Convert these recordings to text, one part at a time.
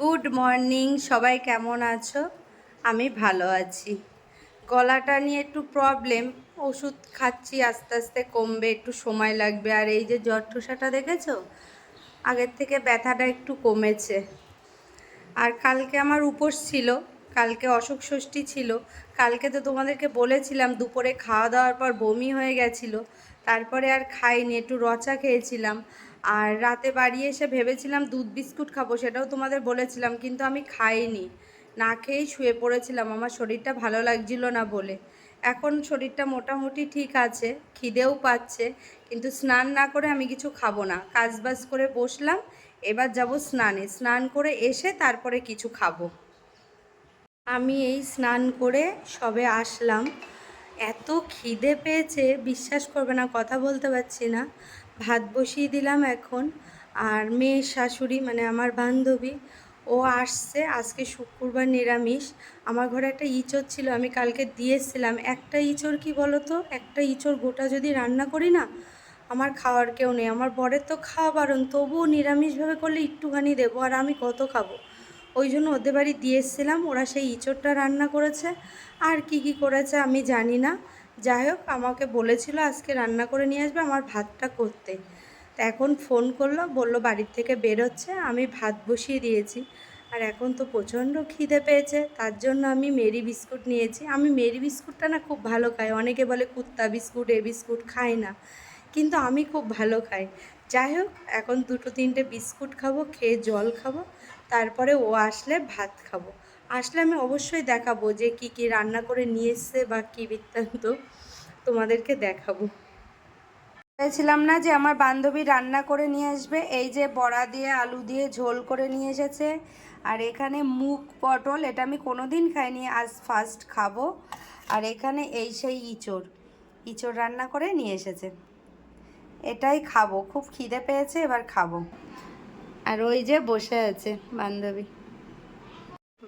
Good morning সবাই কেমন আছো? আমি ভালো আছি। গলাটা নিয়ে একটু প্রবলেম ওষুধ খাচ্ছি, আস্তে আস্তে কমবে, একটু সময় লাগবে। আর এই যে জ্বর ঠোসাটা দেখেছ? আগের থেকে ব্যথাটা একটু কমেছে। আর কালকে আমার উপোস ছিল, কালকে অশোক ষষ্ঠী ছিল। কালকে তো তোমাদেরকে বলেছিলাম, দুপুরে খাওয়া দাওয়ার পর বমি হয়ে গেছিল। তারপরে আর খাইনি, একটু রচা খেয়েছিলাম। আর রাতে বাড়ি এসে ভেবেছিলাম দুধ বিস্কুট খাব, সেটাও তোমাদের বলেছিলাম, কিন্তু আমি খাইনি। না খেয়েই শুয়ে পড়েছিলাম, আমার শরীরটা ভালো লাগছিল না বলে। এখন শরীরটা মোটামুটি ঠিক আছে, খিদেও পাচ্ছে, কিন্তু স্নান না করে আমি কিছু খাব না। কাজবাজ করে বসলাম, এবার যাব স্নানে। স্নান করে এসে তারপরে কিছু খাব। আমি এই স্নান করে সবে আসলাম। এত খিদে পেয়েছে, বিশ্বাস করবে না, কথা বলতে পারছি না। ভাত বসিয়ে দিলাম এখন। আর মেয়ের শাশুড়ি মানে আমার বান্ধবী, ও আসছে আজকে শুক্রবার নিরামিষ। আমার ঘরে একটা ইঁচড় ছিল, আমি কালকে দিয়েছিলাম। একটা ইঁচড় কি বলো তো একটা ইঁচড় গোটা যদি রান্না করি না, আমার খাওয়ার কেউ নেই। আমার বরের তো খাওয়া বারণ, তবুও নিরামিষভাবে করলে একটুখানি দেবো আর আমি কত খাব? ওই জন্য ওদের বাড়ি দিয়ে এসেছিলাম ওরা সেই ইঁচড়টা রান্না করেছে। আর কি কি করেছে আমি জানি না। যাই হোক, আমাকে বলেছিল আজকে রান্না করে নিয়ে আসবে আমার ভাতটা করতে। তা এখন ফোন করল, বলল বাড়ির থেকে বেরোচ্ছে, আমি ভাত বসিয়ে দিয়েছি। আর এখন তো প্রচণ্ড খিদে পেয়েছে, তার জন্য আমি মেরি বিস্কুট নিয়েছি। আমি মেরি বিস্কুটটা না খুব ভালো খাই, অনেকে বলে কুত্তা বিস্কুট, এ বিস্কুট খাই না। কিন্তু আমি খুব ভালো খাই। যাই হোক, এখন দুটো তিনটে বিস্কুট খাব, খেয়ে জল খাব, তারপরে ও আসলে ভাত খাব। আসলে আমি অবশ্যই দেখাবো যে কি কি রান্না করে নিয়ে এসছে বা কী বৃত্তান্ত তোমাদেরকে দেখাবো। চাইছিলাম না যে আমার বান্ধবী রান্না করে নিয়ে আসবে। এই যে বড়া দিয়ে, আলু দিয়ে ঝোল করে নিয়ে এসেছে। আর এখানে মুগ পটল, এটা আমি কোনো দিন খাইনি, আজ ফার্স্ট খাব। আর এখানে এই সেই ইঁচড় ইঁচড় রান্না করে নিয়ে এসেছে। এটাই খাব, খুব খিদে পেয়েছে, এবার খাব। আর ওই যে বসে আছে বান্ধবী।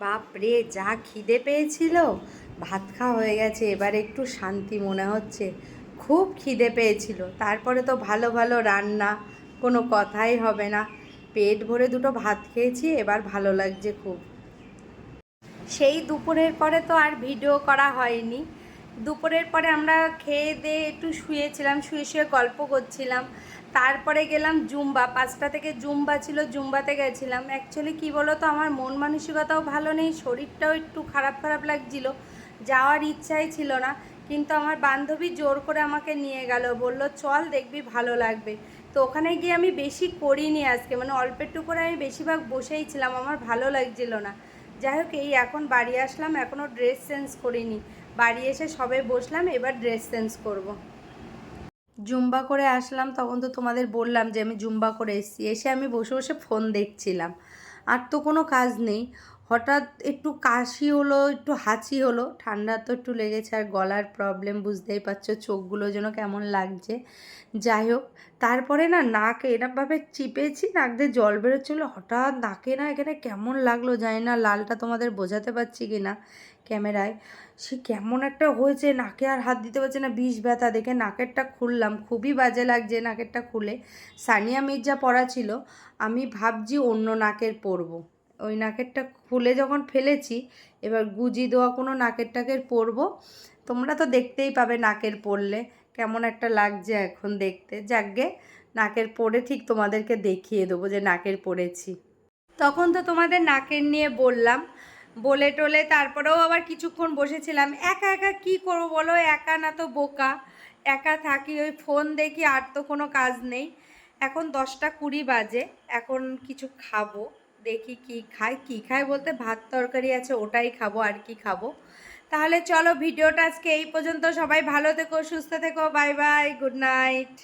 বাপরে, যা খিদে পেয়েছিল। ভাত খাওয়া হয়ে গেছে, এবার একটু শান্তি মনে হচ্ছে। খুব খিদে পেয়েছিল, তারপরে তো ভালো ভালো রান্না, কোনো কথাই হবে না। পেট ভরে দুটো ভাত খেয়েছি, এবার ভালো লাগছে খুব। সেই দুপুরের পরে তো আর ভিডিও করা হয়নি। দুপুরের পরে আমরা খেয়ে দিয়ে একটু শুয়েছিলাম, শুয়ে শুয়ে গল্প করছিলাম। তারপরে গেলাম জুম্বা, পাঁচটা থেকে জুম্বা ছিল, জুম্বাতে গেছিলাম। অ্যাকচুয়ালি কী বলো তো আমার মন মানসিকতাও ভালো নেই, শরীরটাও একটু খারাপ খারাপ লাগছিল, যাওয়ার ইচ্ছাই ছিল না। কিন্তু আমার বান্ধবী জোর করে আমাকে নিয়ে গেল, বলল, চল দেখবি, ভালো লাগবে। তো ওখানে গিয়ে আমি বেশি করিনি আজকে মানে অল্প একটু করে আমি বেশিরভাগ বসেই ছিলাম, আমার ভালো লাগছিল না। যাই হোক, এই এখন বাড়ি আসলাম, এখনও ড্রেস চেঞ্জ করিনি। বাড়ি এসে সবে বসলাম, এবার ড্রেস চেঞ্জ করব। জুম্বা করে আসলাম, তখন তো তোমাদের বললাম যে আমি জুম্বা করে এসেছি। এসে আমি বসে বসে ফোন দেখছিলাম। আর তো কোনো কাজ নেই। হঠাৎ একটু কাশি হলো, একটু হাঁচি হলো, ঠান্ডা তো একটু লেগেছে আর গলার প্রবলেম বুঝতেই পারছ চোখগুলো যেন কেমন লাগছে। যাই হোক, তারপরে না নাক এরমভাবে চিপেছি, নাক দিয়ে জল বেরোচ্ছিলো হঠাৎ নাকে না এখানে কেমন লাগল জানি না, লালটা তোমাদের বোঝাতে পারছি কি না ক্যামেরায়। সে কেমন একটা হয়েছে, নাকে আর হাত দিতে পারছে না, বিষ ব্যথা দেখে নাকেরটা খুললাম, খুবই বাজে লাগছে নাকেরটা খুলে। সানিয়া মির্জা পরা ছিল, আমি ভাবছি অন্য নাকের পরবো। ওই নাকেরটা খুলে যখন ফেলেছি, এবার গুজি দেওয়া কোনো নাকের টাকের পরবো। তোমরা তো দেখতেই পাবে নাকের পরলে, কেমন একটা লাগছে এখন দেখতে। যাকগে, নাকের পরে ঠিক তোমাদেরকে দেখিয়ে দেবো যে নাকের পরেছি। তখন তো তোমাদের নাকের নিয়ে বললাম। বলে টোলে তারপরেও আবার কিছুক্ষণ বসেছিলাম। একা একা কি করব বলো? একা না তো বোকা। একা থাকি, ওই ফোন দেখি, আর তো কোনো কাজ নেই। এখন দশটা কুড়ি বাজে, এখন কিছু খাব। দেখি কি খায় কি খায় বলতে ভাত তরকারি আছে, ওটাই খাব, আর কি খাব। তাহলে চলো ভিডিওটা আজকে এই পর্যন্ত। সবাই ভালো থেকো, সুস্থ থেকো, বাই বাই, গুড নাইট।